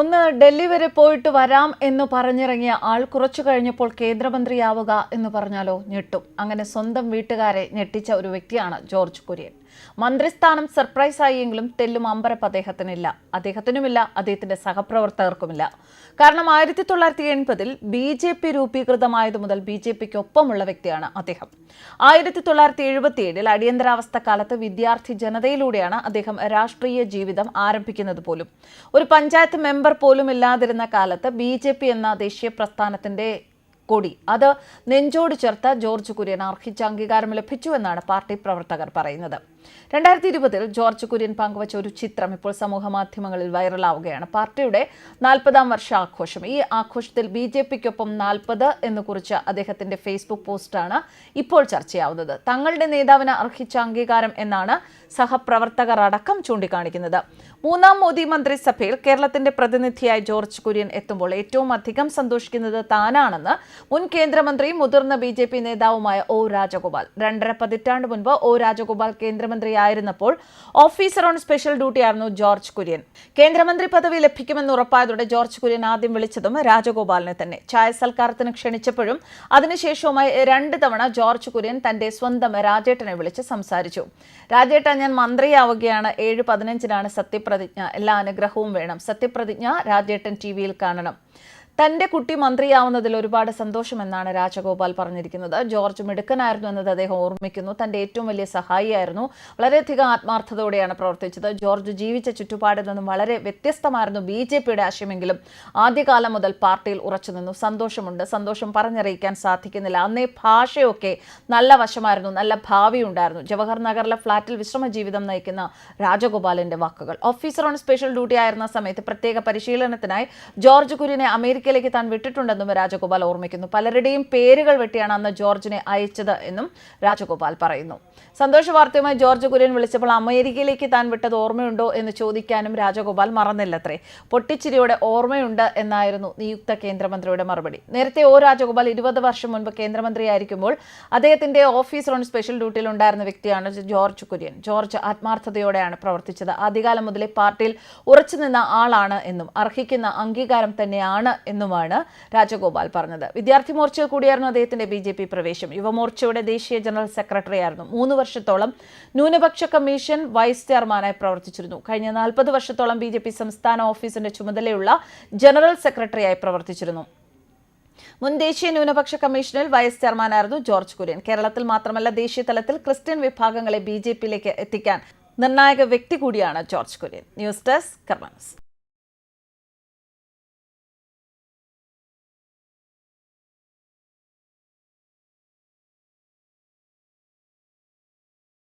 ഒന്ന് ഡൽഹി വരെ പോയിട്ട് വരാം എന്ന് പറഞ്ഞിറങ്ങിയ ആൾ കുറച്ചു കഴിഞ്ഞപ്പോൾ കേന്ദ്രമന്ത്രിയാവുക എന്ന് പറഞ്ഞാലോ ഞെട്ടും. അങ്ങനെ സ്വന്തം വീട്ടുകാരെ ഞെട്ടിച്ച ഒരു വ്യക്തിയാണ് ജോർജ് കുര്യൻ. മന്ത്രിസ്ഥാനം സർപ്രൈസ് ആയെങ്കിലും തെല്ലും അമ്പരപ്പ് അദ്ദേഹത്തിനില്ല. അദ്ദേഹത്തിനുമില്ല അദ്ദേഹത്തിന്റെ സഹപ്രവർത്തകർക്കുമില്ല. കാരണം ആയിരത്തി തൊള്ളായിരത്തി എൺപതിൽ ബി ജെ പി രൂപീകൃതമായതു മുതൽ ബി ജെ പിക്ക് ഒപ്പമുള്ള വ്യക്തിയാണ് അദ്ദേഹം. ആയിരത്തി തൊള്ളായിരത്തി എഴുപത്തിയേഴിൽ അടിയന്തരാവസ്ഥ കാലത്ത് വിദ്യാർത്ഥി ജനതയിലൂടെയാണ് അദ്ദേഹം രാഷ്ട്രീയ ജീവിതം ആരംഭിക്കുന്നത് പോലും. ഒരു പഞ്ചായത്ത് മെമ്പർ പോലും ഇല്ലാതിരുന്ന കാലത്ത് ബി ജെ പി എന്ന ദേശീയ പ്രസ്ഥാനത്തിന്റെ കൊടി അത് നെഞ്ചോട് ചേർത്ത ജോർജ് കുര്യൻ അർഹിച്ച അംഗീകാരം ലഭിച്ചു എന്നാണ് പാർട്ടി പ്രവർത്തകർ പറയുന്നത്. രണ്ടായിരത്തി ഇരുപതിൽ ജോർജ് കുര്യൻ പങ്കുവച്ച ഒരു ചിത്രം ഇപ്പോൾ സമൂഹ മാധ്യമങ്ങളിൽ വൈറലാവുകയാണ്. പാർട്ടിയുടെ നാൽപ്പതാം വർഷ ആഘോഷം ഈ ആഘോഷത്തിൽ ബി ജെ പിക്കൊപ്പം നാൽപ്പത് എന്ന് കുറിച്ച അദ്ദേഹത്തിന്റെ ഫേസ്ബുക്ക് പോസ്റ്റാണ് ഇപ്പോൾ ചർച്ചയാവുന്നത്. തങ്ങളുടെ നേതാവിന് അർഹിച്ച അംഗീകാരം എന്നാണ് സഹപ്രവർത്തകർ അടക്കം ചൂണ്ടിക്കാണിക്കുന്നത്. മൂന്നാം മോദി മന്ത്രിസഭയിൽ കേരളത്തിന്റെ പ്രതിനിധിയായി ജോർജ് കുര്യൻ എത്തുമ്പോൾ ഏറ്റവും അധികം സന്തോഷിക്കുന്നത് താനാണെന്ന് മുൻ കേന്ദ്രമന്ത്രിയും മുതിർന്ന ബി നേതാവുമായ ഒ രാജഗോപാൽ. രണ്ടര പതിറ്റാണ്ട് മുൻപ് ഒ രാജഗോപാൽ കേന്ദ്രമന്ത്രിയായിരുന്നപ്പോൾ ഓഫീസർ ഓൺ സ്പെഷ്യൽ ഡ്യൂട്ടിയായിരുന്നു ജോർജ് കുര്യൻ. കേന്ദ്രമന്ത്രി പദവി ലഭിക്കുമെന്ന് ഉറപ്പായതോടെ ജോർജ് കുര്യൻ ആദ്യം വിളിച്ചതും രാജഗോപാലിനെ തന്നെ. ചായ സൽക്കാരത്തിന് ക്ഷണിച്ചപ്പോഴും അതിനുശേഷവുമായി രണ്ട് തവണ ജോർജ് കുര്യൻ തന്റെ സ്വന്തം രാജേട്ടനെ വിളിച്ച് സംസാരിച്ചു. രാജേട്ട ഞാൻ മന്ത്രിയാവുകയാണ്. ഏഴ് പതിനഞ്ചിനാണ് സത്യപ്രതിജ്ഞ. എല്ലാ അനുഗ്രഹവും വേണം. സത്യപ്രതിജ്ഞ രാജേട്ടൻ ടി വിയിൽ കാണണം. തന്റെ കുട്ടി മന്ത്രിയാവുന്നതിൽ ഒരുപാട് സന്തോഷമെന്നാണ് രാജഗോപാൽ പറഞ്ഞിരിക്കുന്നത്. ജോർജ് മിടുക്കനായിരുന്നു എന്നത് അദ്ദേഹം ഓർമ്മിക്കുന്നു. തന്റെ ഏറ്റവും വലിയ സഹായിയായിരുന്നു. വളരെയധികം ആത്മാർത്ഥതയോടെയാണ് പ്രവർത്തിച്ചത്. ജോർജ് ജീവിച്ച ചുറ്റുപാടിൽ നിന്നും വളരെ വ്യത്യസ്തമായിരുന്നു ബി ജെ പിയുടെ ആശയമെങ്കിലും ആദ്യകാലം മുതൽ പാർട്ടിയിൽ ഉറച്ചുനിന്നു സന്തോഷമുണ്ട്. സന്തോഷം പറഞ്ഞറിയിക്കാൻ സാധിക്കുന്നില്ല. അന്നേ ഭാഷയൊക്കെ നല്ല വശമായിരുന്നു. നല്ല ഭാവി ഉണ്ടായിരുന്നു ജവഹർ നഗറിലെ ഫ്ളാറ്റിൽ വിശ്രമ ജീവിതം നയിക്കുന്ന രാജഗോപാലിന്റെ വാക്കുകൾ. ഓഫീസർ ഓൺ സ്പെഷ്യൽ ഡ്യൂട്ടി ആയിരുന്ന സമയത്ത് പ്രത്യേക പരിശീലനത്തിനായി ജോർജ് കുര്യനെ അമേരിക്കയിലേക്ക് താൻ വിട്ടിട്ടുണ്ടെന്നും രാജഗോപാൽ ഓർമ്മിക്കുന്നു. പലരുടെയും പേരുകൾ വെട്ടിയാണ് അന്ന് ജോർജിനെ അയച്ചത് എന്നും രാജഗോപാൽ പറയുന്നു. സന്തോഷ വാർത്തയുമായി ജോർജ് കുര്യൻ വിളിച്ചപ്പോൾ അമേരിക്കയിലേക്ക് താൻ വിട്ടത് ഓർമ്മയുണ്ടോ എന്ന് ചോദിക്കാനും രാജഗോപാൽ മറന്നില്ലത്രേ. പൊട്ടിച്ചിരിയോടെ ഓർമ്മയുണ്ട് എന്നായിരുന്നു നിയുക്ത കേന്ദ്രമന്ത്രിയുടെ മറുപടി. നേരത്തെ ഒ രാജഗോപാൽ ഇരുപത് വർഷം മുൻപ് കേന്ദ്രമന്ത്രിയായിരിക്കുമ്പോൾ അദ്ദേഹത്തിന്റെ ഓഫീസ് ഓൺ സ്പെഷ്യൽ ഡ്യൂട്ടിയിൽ ഉണ്ടായിരുന്ന വ്യക്തിയാണ് ജോർജ് കുര്യൻ. ജോർജ് ആത്മാർത്ഥതയോടെയാണ് പ്രവർത്തിച്ചത്. ആദ്യകാലം മുതലേ പാർട്ടിയിൽ ഉറച്ചു നിന്ന ആളാണ് എന്നും അർഹിക്കുന്ന അംഗീകാരം തന്നെയാണ് എന്നുമാണ് രാജഗോപാൽ പറഞ്ഞത്. വിദ്യാർത്ഥി മോർച്ചയിൽ കൂടിയായിരുന്നു അദ്ദേഹത്തിന്റെ ബി ജെ പി പ്രവേശം. യുവമോർച്ചയുടെ ദേശീയ ജനറൽ സെക്രട്ടറി ആയിരുന്നു മൂന്ന് വർഷത്തോളം ന്യൂനപക്ഷ കമ്മീഷൻ വൈസ് ചെയർമാനായി പ്രവർത്തിച്ചിരുന്നു. കഴിഞ്ഞ നാൽപ്പത് വർഷത്തോളം ബി സംസ്ഥാന ഓഫീസിന്റെ ചുമതലയുള്ള ജനറൽ സെക്രട്ടറിയായി പ്രവർത്തിച്ചിരുന്നു. മുൻ ദേശീയ ന്യൂനപക്ഷ കമ്മീഷനിൽ വൈസ് ചെയർമാനായിരുന്നു ജോർജ് കുര്യൻ. കേരളത്തിൽ മാത്രമല്ല ദേശീയ തലത്തിൽ ക്രിസ്ത്യൻ വിഭാഗങ്ങളെ ബി ജെ പിയിലേക്ക് എത്തിക്കാൻ നിർണായക വ്യക്തി കൂടിയാണ് ജോർജ് കുര്യൻ. News desk കർമ്മൻസ്